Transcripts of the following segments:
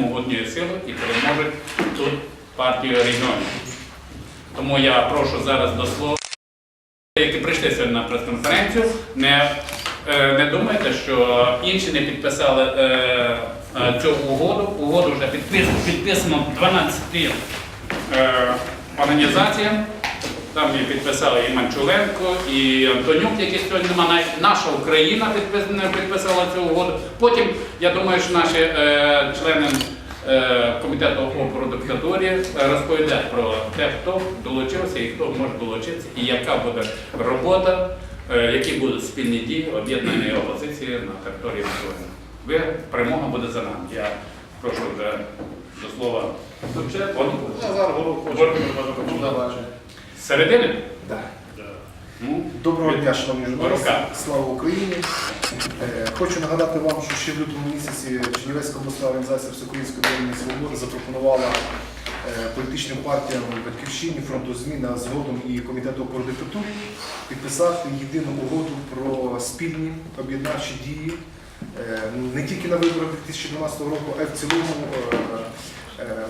могутньою силою і переможуть тут партію регіонів. Тому я прошу зараз до слова, які прийшли сьогодні на прес-конференцію, не, е, не думайте, що інші не підписали е, е, цю угоду. Угоду вже підписано 12 е, організаціям. Там і підписали і Манчуленко, і Антонюк, який сьогодні немає. Навіть наша Україна підписала цю угоду. Потім, я думаю, що наші е, члени е, комітету опору диктатурі е, розповідають про те, хто долучився і хто може долучитися, і яка буде робота, е, які будуть спільні дії об'єднаної опозиції на території України. Ви перемога буде за нами. Я прошу вже до слова. Назар Горох хоче Гор- коментувати. з середини? Так. Ну, Доброго дня, шановні журналісти. Рука. Слава Україні. Е, Хочу нагадати вам, що ще в лютому місяці Чернівецька обласна організація Всеукраїнської об'єднання свободи запропонувала е, політичним партіям Батьківщині, фронту змін, а згодом і комітету опору диктатурі підписати єдину угоду про спільні об'єднавчі дії е, не тільки на виборах 2012 року, а й в цілому е,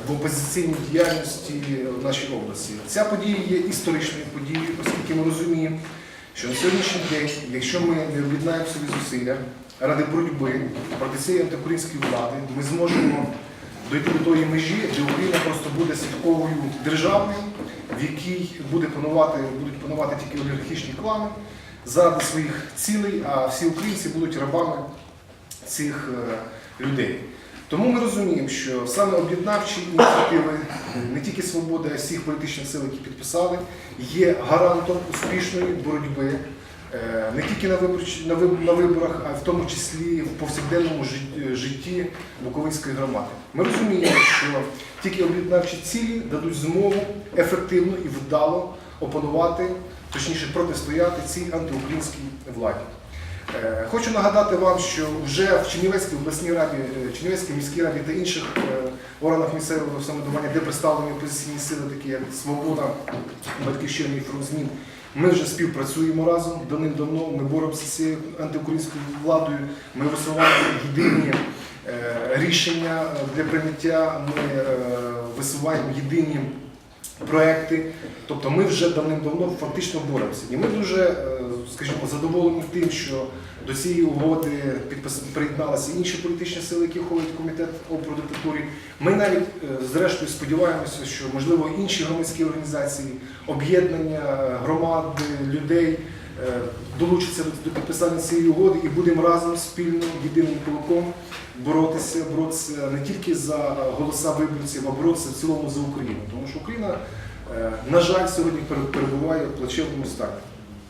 в опозиційній діяльності в нашій області. Ця подія є історичною подією, оскільки ми розуміємо, що на сьогоднішній день, якщо ми не об'єднаємо собі зусилля ради боротьби проти цієї антиукраїнської влади, ми зможемо дойти до тої межі, де Україна просто буде святковою державою, в якій буде панувати, будуть панувати тільки олігархічні клани заради своїх цілей, а всі українці будуть рабами цих е, людей. Тому ми розуміємо, що саме об'єднавчі ініціативи не тільки свободи, а й всіх політичних сил, які підписали, є гарантом успішної боротьби е, не тільки на, виборах, а в тому числі в повсякденному житті Буковинської громади. Ми розуміємо, що тільки об'єднавчі цілі дадуть змогу ефективно і вдало опанувати, точніше протистояти цій антиукраїнській владі. Е, Хочу нагадати вам, що вже в Чернівецькій обласній раді, е, Чернівецькій міській раді та інших е, органах місцевого самоврядування, де представлені опозиційні сили, такі як Свобода, Батьківщина і Фронт змін, ми вже співпрацюємо разом давним-давно. Ми боремося з цією антиукраїнською владою. Ми висуваємо єдині рішення для прийняття. Ми висуваємо єдині проекти. Тобто ми вже давним-давно фактично боремося. І ми дуже, скажімо, задоволені тим, що до цієї угоди приєдналися інші політичні сили, які входять в комітет опору диктатурі. Ми навіть е, зрештою сподіваємося, що можливо інші громадські організації, об'єднання громад, людей е, долучаться до- підписання цієї угоди і будемо разом спільно єдиним кулаком боротися, боротися не тільки за голоса виборців, а боротися в цілому за Україну. Тому що Україна, е, на жаль, сьогодні перебуває в плачевному стані.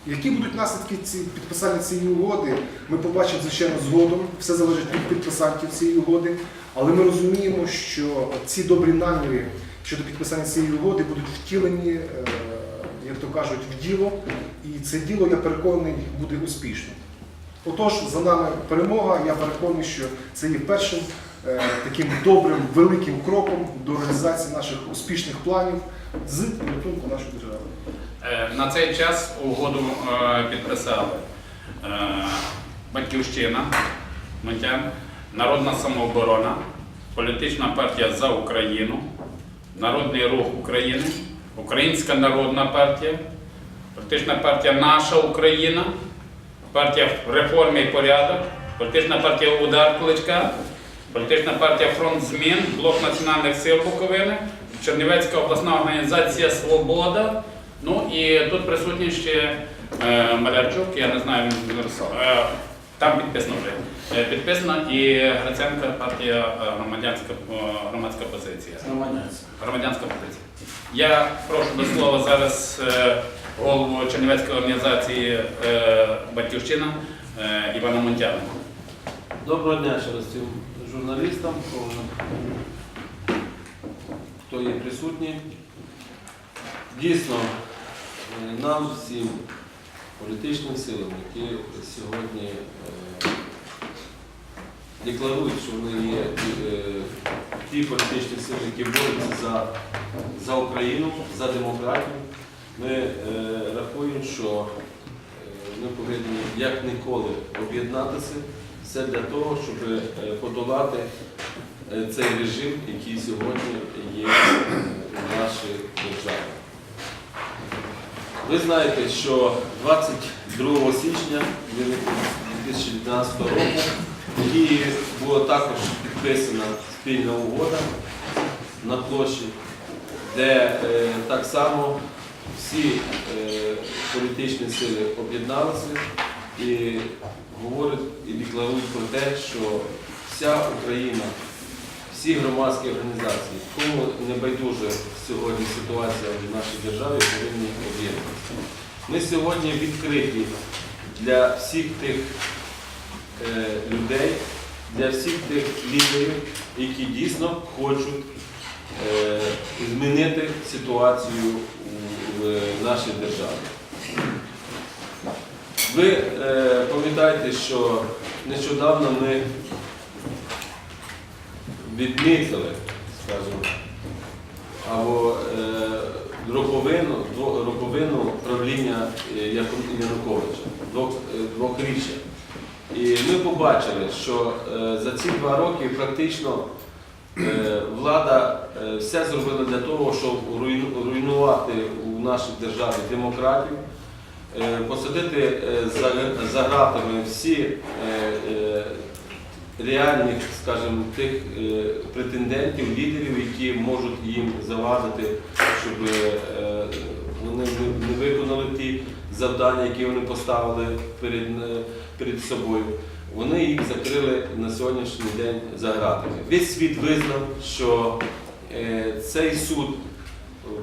Які будуть наслідки ці, підписання цієї угоди, ми побачимо звичайно згодом. Все залежить від підписантів цієї угоди. Але ми розуміємо, що ці добрі наміри щодо підписання цієї угоди будуть втілені, е, як то кажуть, в діло. І це діло, я переконаний, буде успішним. Отож, за нами перемога. Я переконаний, що це є першим е, таким добрим, великим кроком до реалізації наших успішних планів з порятунку нашої держави. Е, На цей час угоду е, підписали е, Батьківщина, Народна самооборона, Політична партія за Україну, Народний рух України, Українська народна партія, Політична партія Наша Україна, партія Реформи і порядок, Політична партія Удар Кличка, Політична партія Фронт Змін, Блок національних сил Буковини, Чернівецька обласна організація Свобода. Ну і тут присутній ще е, Малярчук, я не знаю, він. Е, там підписано вже. Е, підписано і Гриценка партія е, громадянська, е, громадська позиція. Громадянська позиція. Я прошу до слова зараз е, голову Чернівецької організації е, Батьківщина е, Івана Монтяна. Доброго дня ще раз всім журналістам, кожному, хто є присутній. Дійсно, нам всім політичним силам, які сьогодні е, декларують, що вони є е, ті політичні сили, які борються за, за Україну, за демократію, ми е, рахуємо, що е, ми повинні як ніколи об'єднатися. Все для того, щоб е, подолати е, цей режим, який сьогодні є в нашій державі. Ви знаєте, що 22 січня 2019 року в Києві була також підписана спільна угода на площі, де е, так само всі е, політичні сили об'єдналися і говорять і декларують про те, що вся Україна, всі громадські організації, кому не байдуже сьогодні ситуація в нашій державі, повинні об'єднатися. Ми сьогодні відкриті для всіх тих е, людей, для всіх тих лідерів, які дійсно хочуть е, змінити ситуацію у- в нашій державі. Ви е, пам'ятаєте, що нещодавно ми відмітили, скажімо, або е, роковину, роковину правління е, Януковича, двох- е, двохріччя. І ми побачили, що за ці два роки практично влада все зробила для того, щоб руйнувати у нашій державі демократію, посадити за, гратами всі реальних, скажімо, тих е, претендентів, лідерів, які можуть їм завадити, щоб е, вони не- виконали ті завдання, які вони поставили перед, е, перед собою. Вони їх закрили на сьогоднішній день за гратами. Весь світ визнав, що цей суд,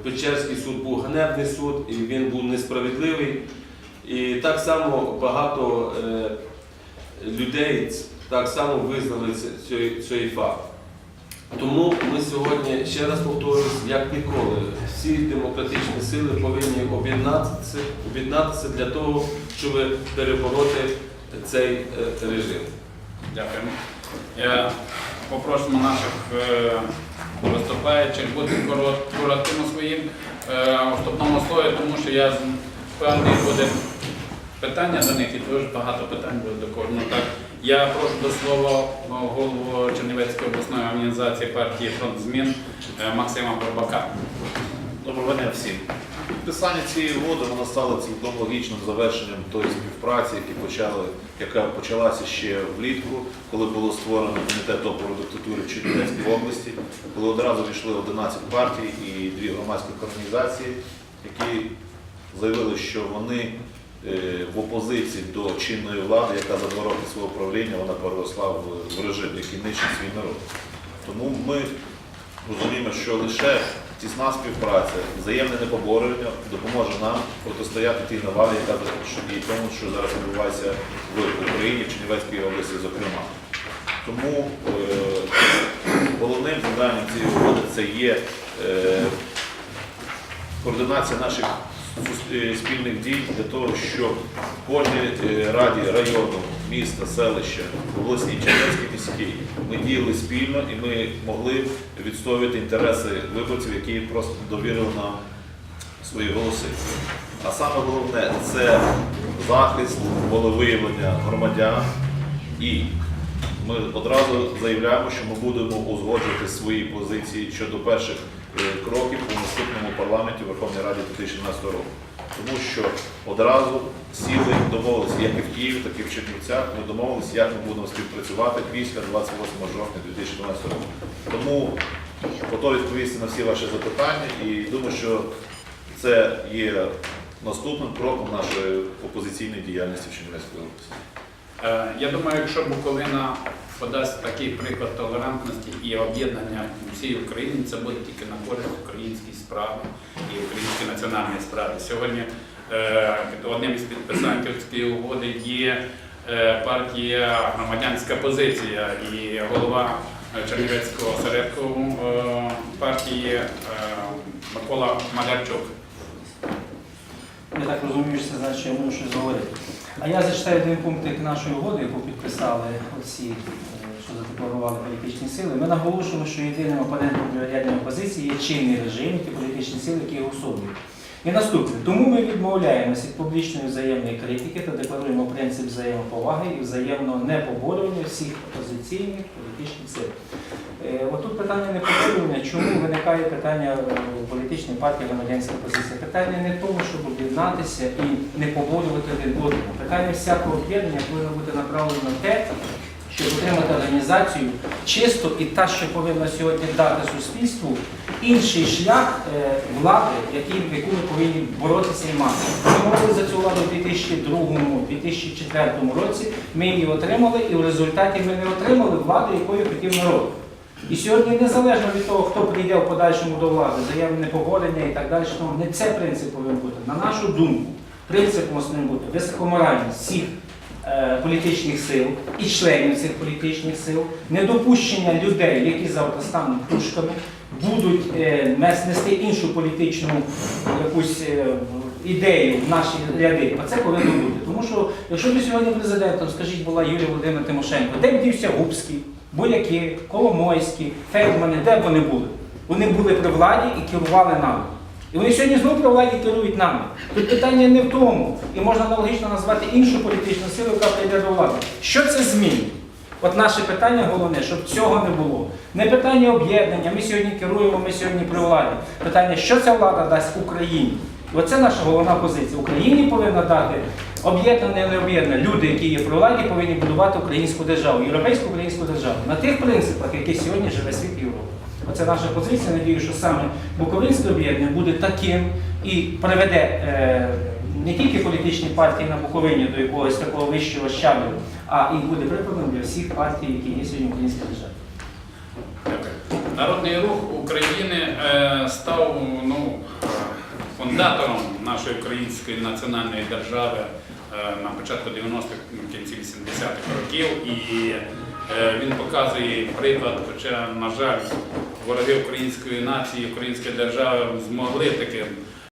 Печерський суд був ганебний суд, і він був несправедливий. І так само багато людей так само визнали цей, цей факт. Тому ми сьогодні, ще раз повторюсь, як ніколи, всі демократичні сили повинні об'єднатися, об'єднатися для того, щоб перебороти цей е, режим. Дякую. Я попросимо наших е, виступаючих бути корот- короткими у своїм е, вступному слові, тому що я певний буде питання до них і дуже багато питань буде до кожного. Я прошу до слова голову Чернівецької обласної організації партії Фронт змін е, Максима Горбака. Доброго дня всім. Підписання цієї угоди воно стало цілком логічним завершенням тої співпраці, які почали, яка почалася ще влітку, коли було створено комітет опору диктатури в Чернівецькій області, коли одразу війшли 11 партій і дві громадські організації, які заявили, що вони в опозиції до чинної влади, яка за два роки свого правління вона переросла в режим, який нищить свій народ. Тому ми розуміємо, що лише тісна співпраця, взаємне непоборювання допоможе нам протистояти тій навалі, яка і тому, що зараз відбувається в Україні, в Чернівецькій області, зокрема. Тому е, головним завданням цієї угоди це є е, координація наших е, спільних дій для того, щоб в кожній е, раді району, міста, селища, обласній Чернівецькій міській ми діяли спільно і ми могли відстоювати інтереси виборців, які просто довірили нам свої голоси. А саме головне це захист, волевиявлення громадян і ми одразу заявляємо, що ми будемо узгоджувати свої позиції щодо перших е, кроків у наступному парламенті Верховної Ради 2017 року. Тому що одразу сіли, домовилися як і в Києві, так і в Чернівцях. Ми домовилися, як ми будемо співпрацювати після 28 жовтня 2012 року. Тому готові відповісти на всі ваші запитання і думаю, що це є наступним кроком нашої опозиційної діяльності в Чернівецькій області. Е, Я думаю, якщо Буковина подасть такий приклад толерантності і об'єднання всієї України, це буде тільки на користь українській справі і українській національній справі. Сьогодні е, одним із підписантів цієї угоди є е, партія Громадянська позиція і голова Чернівецького осередку партії Микола Малярчук. Я так розумію, що це значить, я можу щось говорити. А я зачитаю один пункт нашої угоди, яку підписали всі, що задекларували політичні сили. Ми наголошуємо, що єдиним опонентом пріоритетної опозиції є чинний режим ті політичні сили, які його особують. І наступне. Тому ми відмовляємося від публічної взаємної критики та декларуємо принцип взаємоповаги і взаємного непоборювання всіх опозиційних політичних сил. Е, Отут питання не повторювання, чому виникає питання е, у політичній партії громадянська позиція. Питання не в тому, щоб об'єднатися і не поборювати один одного. Питання всякого об'єднання повинно бути направлено на те, щоб отримати організацію чисто і та, що повинна сьогодні дати суспільству, інший шлях е, влади, який, яку ми повинні боротися і мати. Ми говорили за цю владу у 2002-2004 році, ми її отримали, і в результаті ми не отримали владу, якою хотів народ. І сьогодні, незалежно від того, хто прийде в подальшому до влади, заяви непогодення і так далі, ну, не це принцип повинен бути. На нашу думку, принцип мусить бути високоморальність всіх політичних сил і членів цих політичних сил, недопущення людей, які завтра стануть кружками, будуть е, нести іншу політичну якусь е, ідею в наші ряди. Оце повинно бути. Тому що, якщо б сьогодні президентом, скажіть, була Юлія Володимирівна Тимошенко, де б дівся Губський, Буряки, Коломойський, Фельдмани, де б вони були? Вони були при владі і керували нами. І вони сьогодні знову при владі керують нами. Тут питання не в тому, і можна аналогічно назвати іншу політичну силу, яка прийде до влади. Що це змінить? От наше питання головне, щоб цього не було. Не питання об'єднання, ми сьогодні керуємо, ми сьогодні при владі. Питання, що ця влада дасть Україні. Оце наша головна позиція. Україні повинна дати об'єднане, не об'єднане. Люди, які є при владі, повинні будувати українську державу, європейську українську державу. На тих принципах, які сьогодні живе світ Європи. Оце наша позиція. Надію, що саме Буковинське об'єднання буде таким і приведе е, не тільки політичні партії на Буковині до якогось такого вищого щаблю, а і буде прикладом для всіх партій, які є сьогодні в українській державі. Народний рух України е, став ну, фундатором нашої української національної держави е, на початку 90-х, в кінці 80-х років. І він показує приклад, хоча, на жаль, вороги української нації, української держави змогли таки